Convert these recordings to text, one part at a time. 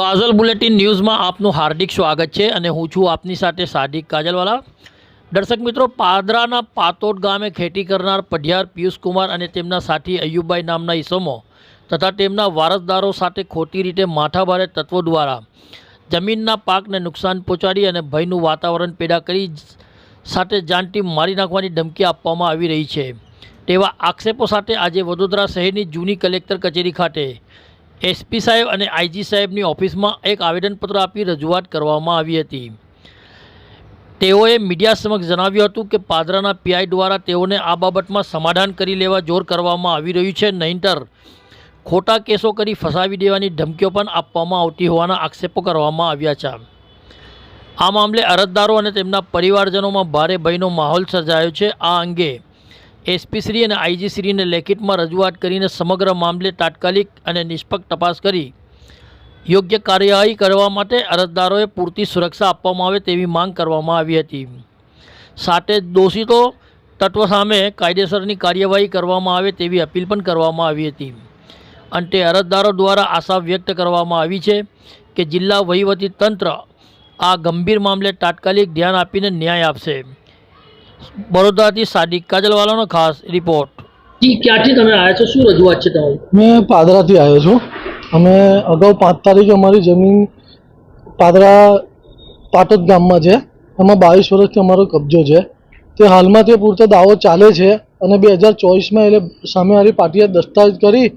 કાજલ bulletin ન્યૂઝમાં આપનું હાર્દિક સ્વાગત છે અને હું છું આપની સાથે સાદિક કાજલવાલા. દર્શક મિત્રો, પાદરાના પાતોડ ગામે ખેતી કરનાર પઢિયાર પિયુષ કુમાર અને તેમના સાથી અયુબભાઈ નામના ઈસમો તથા તેમના વારસદારો સાથે ખોટી રીતે માથાભારે તત્વો દ્વારા જમીનના પાકને નુકસાન પહોંચાડી અને ભયનું વાતાવરણ પેદા કરી સાથે જાનટી મારી નાખવાની ધમકી આપવામાં આવી રહી છે. તેવા આક્ષેપો સાથે આજે વડોદરા શહેરની જૂની કલેક્ટર કચેરી ખાતે એસપી સાહેબ અને આઈજી સાહેબની ઓફિસમાં એક આવેદનપત્ર આપી રજૂઆત કરવામાં આવી હતી. તેઓએ મીડિયા સમક્ષ જણાવ્યું હતું કે પાદરાના પીઆઈ દ્વારા તેઓને આ બાબતમાં સમાધાન કરી લેવા જોર કરવામાં આવી રહ્યું છે, નહીંતર ખોટા કેસો કરી ફસાવી દેવાની ધમકીઓ પણ આપવામાં આવતી હોવાના આક્ષેપો કરવામાં આવ્યા છે. આ મામલે અરજદારો અને તેમના પરિવારજનોમાં ભારે ભયનો માહોલ સર્જાયો છે. આ અંગે એસપી શ્રી અને આઈજી શ્રીને લેખિતમાં રજૂઆત કરીને સમગ્ર મામલે તાત્કાલિક અને નિષ્પક્ષ તપાસ કરી. યોગ્ય કાર્યવાહી કરવા માટે અરજદારોએ પૂરતી સુરક્ષા આપવામાં આવે તેવી માંગ કરવામાં આવી હતી. સાથે દોષિતો તત્વ સામે કાયદેસરની કાર્યવાહી કરવામાં આવે તેવી અપીલ પણ કરવામાં આવી હતી. અંતે અરજદારો દ્વારા આશા વ્યક્ત કરવામાં આવી છે કે જિલ્લા વહીવટી તંત્ર આ ગંભીર મામલે તાત્કાલિક ધ્યાન આપીને ન્યાય આપશે. બરોડાથી સાદિક કાજલવાલાનો ખાસ રિપોર્ટ જી ક્યાંથી તમે આવ્યા છો? શું રજૂઆત છે તમારી? મેં પાદરાથી આવ્યો છું. અમે અગાઉ પાંચ તારીખે અમારી જમીન પાદરા પાટોદ ગામમાં છે. એમાં બાવીસ વર્ષથી અમારો કબજો છે. તે હાલમાં તે પૂરતો દાવો ચાલે છે અને બે હજાર ચોવીસમાં એટલે સામેવાળી પાર્ટીએ દસ્તાવેજ કરી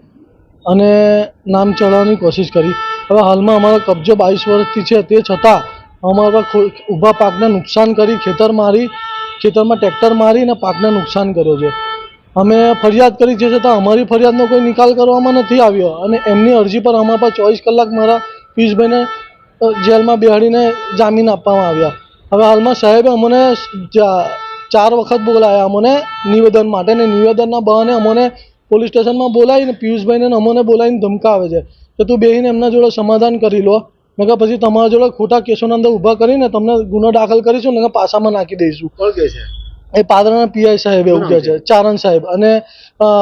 અને નામ ચડાવવાની કોશિશ કરી. હવે હાલમાં અમારો કબજો બાવીસ વર્ષથી છે. તે છતાં અમારા ઊભા પાકને નુકસાન કરી ખેતર મારી ખેતરમાં ટ્રેક્ટર મારીને પાકને નુકસાન કર્યો છે. અમે ફરિયાદ કરી છે છતાં અમારી ફરિયાદનો કોઈ નિકાલ કરવામાં નથી આવ્યો અને એમની અરજી પર અમારા પર ચોવીસ કલાક મારા પિયુષભાઈને જેલમાં બેહાડીને જામીન આપવામાં આવ્યા. હવે હાલમાં સાહેબે અમને ચાર વખત બોલાયા. અમને નિવેદન માટે ને નિવેદનના બહાને અમને પોલીસ સ્ટેશનમાં બોલાવીને પિયુષભાઈને અમને બોલાવીને ધમકાવે છે. કે તું બેહીને એમના જોડે સમાધાન કરી લો. મેં કહ્યું પછી તમારા જોડે ખોટા કેસોના અંદર ઊભા કરીને તમને ગુનો દાખલ કરીશું ને પાસામાં નાખી દઈશું. એ પાદરાના પીઆઈ સાહેબ એવું કહે છે ચારણ સાહેબ. અને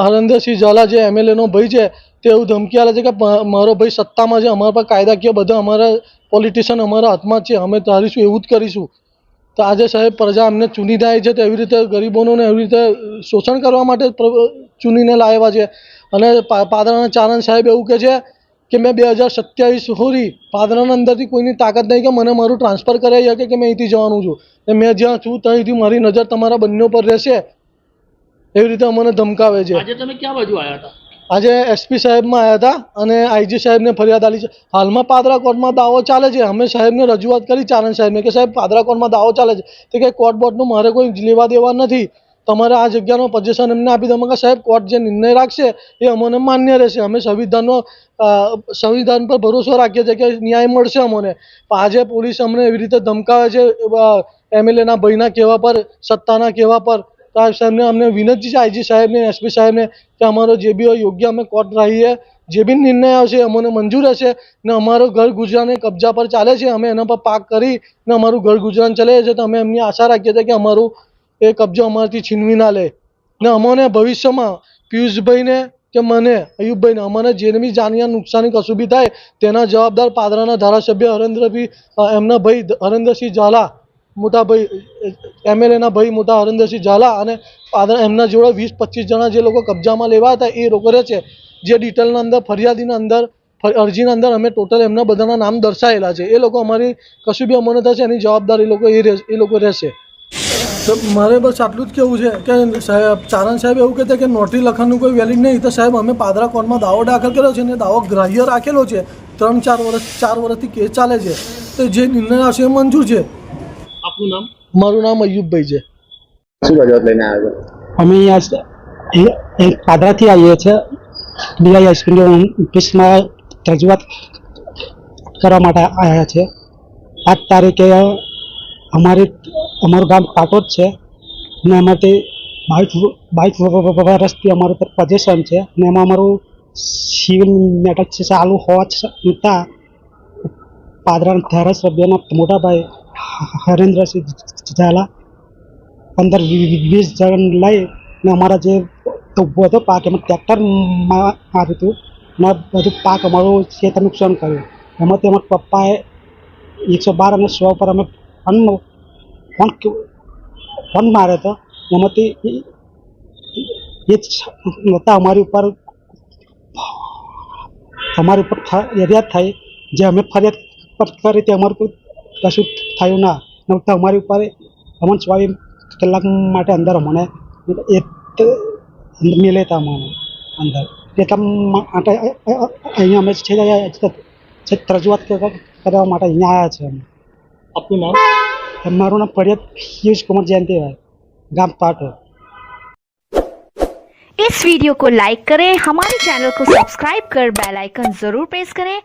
હરેન્દ્રસિંહ ઝાલા જે એમએલએનો ભાઈ છે તે એવું ધમકી આલે છે કે મારો ભાઈ સત્તામાં છે અમારા પર કાયદાકીય બધા અમારા પોલિટિશિયન અમારા હાથમાં જ છે અમે ધારીશું એવું જ કરીશું. તો આજે સાહેબ પ્રજા અમને ચૂની જાય છે તો એવી રીતે ગરીબોનું એવી રીતે શોષણ કરવા માટે ચૂનીને લાવ્યા છે. અને પાદરાના ચારણ સાહેબ એવું કહે છે કે મેં બે હજાર સત્યાવીસ સુધી પાદરાના અંદરથી કોઈની તાકાત નહીં કે મને મારું ટ્રાન્સફર કરાવી શકે કે મેં અહીંથી જવાનું છું. ને મેં જ્યાં છું ત્યાંથી મારી નજર તમારા બંને પર રહેશે. એવી રીતે અમને ધમકાવે છે. આજે તમે ક્યાં બાજુ આવ્યા હતા? આજે એસપી સાહેબમાં આવ્યા હતા અને આઈજી સાહેબને ફરિયાદ આલી છે. હાલમાં પાદરા કોર્ટમાં દાવો ચાલે છે. અમે સાહેબને રજૂઆત કરી ચારણ સાહેબને કે સાહેબ પાદરા કોર્ટમાં દાવો ચાલે છે. તે કે કોર્ટ બોર્ડનું મારે કોઈ લેવા દેવા નથી. તમારે આ જગ્યાનો પોઝિશન એમને આપી દો. સાહેબ કોર્ટ જે નિર્ણય રાખશે એ અમને માન્ય રહેશે. અમે સંવિધાનનો સંવિધાન પર ભરોસો રાખીએ છીએ કે ન્યાય મળશે અમને. આજે પોલીસ અમને એવી રીતે ધમકાવે છે એમએલએના ભાઈના કહેવા પર, સત્તાના કહેવા પર. સાહેબને અમને વિનંતી છે, આઈજી સાહેબને, એસપી સાહેબને, કે અમારો જે બી હોય, યોગ્ય અમે કોર્ટ રહીએ. જે બી નિર્ણય આવશે અમને મંજૂર હશે. ને અમારો ઘર ગુજરાન કબજા પર ચાલે છે. અમે એના પર પાક કરી ને અમારું ઘર ગુજરાન ચાલે છે તો અમે એમની આશા રાખીએ છીએ કે અમારું એ કબજો અમારાથી છીનવી ના લે. ને અમોને ભવિષ્યમાં પિયુષભાઈને કે મને, અયુબભાઈને, અમને જેને બી જાનીયા નુકસાની કશું બી થાય, તેના જવાબદાર પાદરાના ધારાસભ્ય હરેન્દ્રભાઈ એમના ભાઈ હરેન્દ્રસિંહ ઝાલા, મોટા ભાઈ એમએલએના ભાઈ મોટા હરેન્દ્રસિંહ ઝાલા અને પાદરા એમના જોડે વીસ પચીસ જણા જે લોકો કબજામાં લેવા હતા, એ લોકો રહે છે. જે ડિટેલના અંદર, ફરિયાદીના અંદર અરજીના અંદર અમે ટોટલ એમના બધાના નામ દર્શાવેલા છે. એ લોકો અમારી, કશું બી અમને થશે, એની જવાબદારી લોકો એ એ લોકો રહેશે. તો મારે બસ આટલું જ કેવું છે કે સાહેબ ચારણ સાહેબ એવું કહેતા કે નોટરી લખવાનું કોઈ વેલિડ નહીં. તો સાહેબ અમે પાદરા કોર્ટમાં દાવો દાખલ કર્યો છે અને દાવો ગ્રાહ્ય રાખેલો છે. ત્રણ ચાર વર્ષ ચાર વર્ષથી કેસ ચાલે છે. તો જે નિર્ણય આવશે એ મંજૂર છે. આપનું નામ? મારું નામ અયુબભાઈ છે. શું રજૂઆત લઈને આવ્યો અમે અહીંયા પાદરાથી આવીએ છીએ. બીઆઈ એસપી ઓફિસમાં રજૂઆત કરવા માટે આવ્યા છે. આજ તારીખે અમારી અમારું ગામ પાટોદ છે. ને એમાંથી બાવીસ બાવીસ વર્ષથી અમારું પોઝિશન છે. ને એમાં અમારું સિવિલ મેટર છે, ચાલુ હોવા છતાં પાદરા ધારાસભ્યના મોટાભાઈ હરેન્દ્રસિંહ ઝાલા પંદર વીસ જણ લઈ ને અમારા જે બધો પાક એમાં ટ્રેક્ટરમાં માર્યું હતું. ને બધું પાક અમારું ખેતર નુકસાન કર્યું. એમાંથી અમારા પપ્પાએ એકસો બાર અને સો પર અમે ફોન ફોન ફોન માર્યો હતો એમાંથી એ- નહોતા અમારી ઉપર. અમારી ઉપર ફરિયાદ થઈ. જે અમે ફરિયાદ કરી તે અમારું કોઈ કશું થયું ના. નહોતા અમારી ઉપર અમન સ્વામી કલાક માટે અંદર મને એ મેલે હતા અમને અંદર. એટલા માટે અહીંયા અમે છે રજૂઆત કરવા માટે અહીંયા આવ્યા છે અમે. આપનું નામ? મારું નામ ફરિયાદ પિયુષ કુમાર જયંતિભાઈ ગામ પાટો इस वीडियो को लाइक करें हमारे चैनल को सब्सक्राइब कर बेल आइकन जरूर प्रेस करें